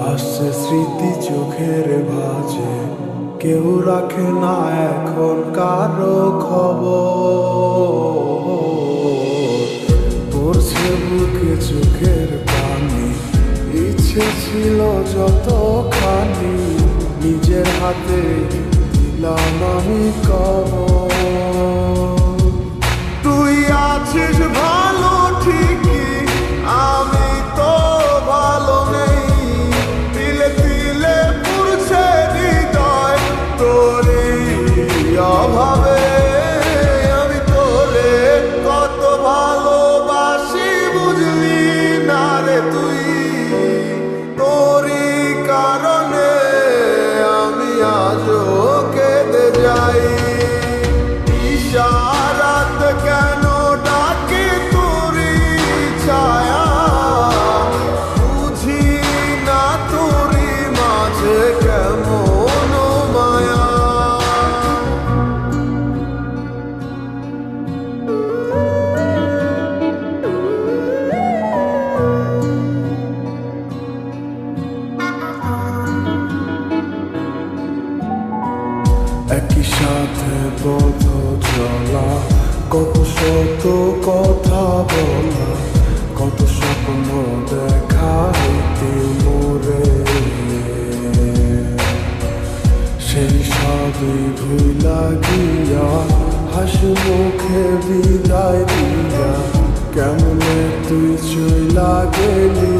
ভাসছে স্মৃতি চোখের ভাজে। কেউ রাখে না এখন কারও খবর। পড়ছে বুকে চোখের পানি। ইচ্ছে ছিল যত যতখানি। নিজের হাতে দিলাম আমি কবর। তুই তোরই কারণে আমি আজ কেঁদে যাই ইশারাত কেন কত শত কথা বলা কত স্বপ্ন দেখা হইতে মোরে। সেই সবই ভুলা গিয়া, হাসি মুখে বিদায় দিয়া, কেমনে তুই চইলা গেলি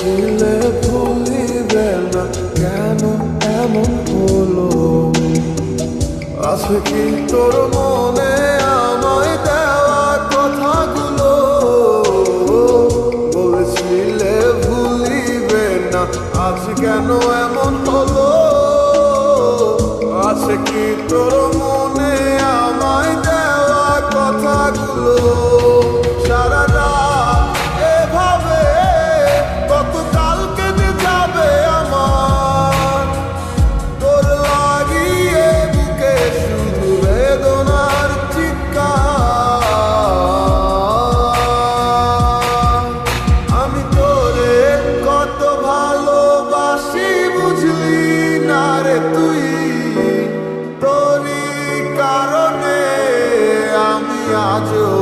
ছিলে ভুলিবে না কেন এমন হলো? আছে কি তোর মনে আমায় দেওয়া কথাগুলো? বলেছিলে ভুলিবে না আজ কেন এমন হলো? আছে কি তোর মনে আমায় দেওয়া কথাগুলো? I'll do